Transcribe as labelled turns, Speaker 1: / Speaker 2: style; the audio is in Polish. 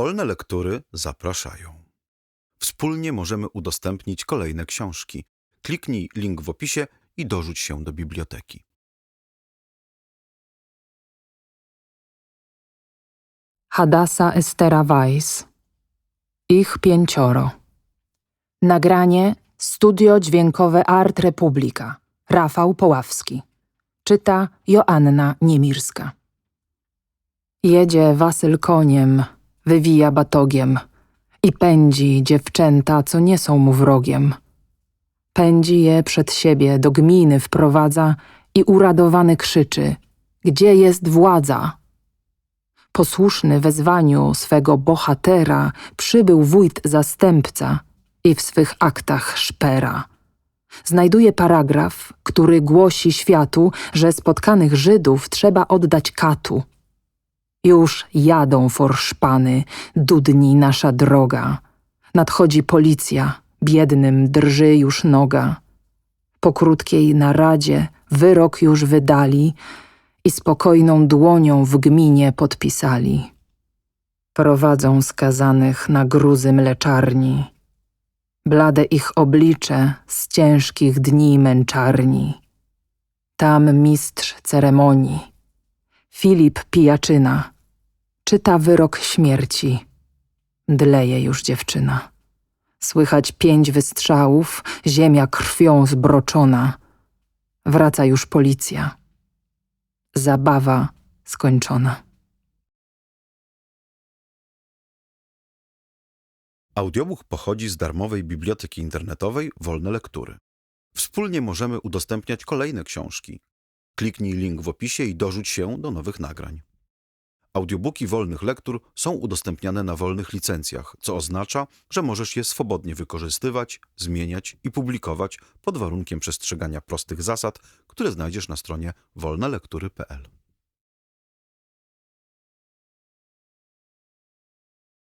Speaker 1: Wolne lektury zapraszają. Wspólnie możemy udostępnić kolejne książki. Kliknij link w opisie i dorzuć się do biblioteki.
Speaker 2: Hadasa Estera Weiss. Ich pięcioro. Nagranie Studio Dźwiękowe Art Republika. Rafał Poławski. Czyta Joanna Niemirska. Jedzie Wasyl koniem, wywija batogiem i pędzi dziewczęta, co nie są mu wrogiem. Pędzi je przed siebie, do gminy wprowadza i uradowany krzyczy: Gdzie jest władza? Posłuszny wezwaniu swego bohatera przybył wójt zastępca i w swych aktach szpera. Znajduje paragraf, który głosi światu, że spotkanych Żydów trzeba oddać katu. Już jadą forszpany, dudni nasza droga. Nadchodzi policja, biednym drży już noga. Po krótkiej naradzie wyrok już wydali i spokojną dłonią w gminie podpisali. Prowadzą skazanych na gruzy mleczarni. Blade ich oblicze z ciężkich dni męczarni. Tam mistrz ceremonii, Filip Pijaczyna, czyta wyrok śmierci. Dleje już dziewczyna. Słychać pięć wystrzałów, ziemia krwią zbroczona. Wraca już policja. Zabawa skończona.
Speaker 1: Audiobook pochodzi z darmowej biblioteki internetowej Wolne Lektury. Wspólnie możemy udostępniać kolejne książki. Kliknij link w opisie i dorzuć się do nowych nagrań. Audiobooki wolnych lektur są udostępniane na wolnych licencjach, co oznacza, że możesz je swobodnie wykorzystywać, zmieniać i publikować pod warunkiem przestrzegania prostych zasad, które znajdziesz na stronie wolnelektury.pl.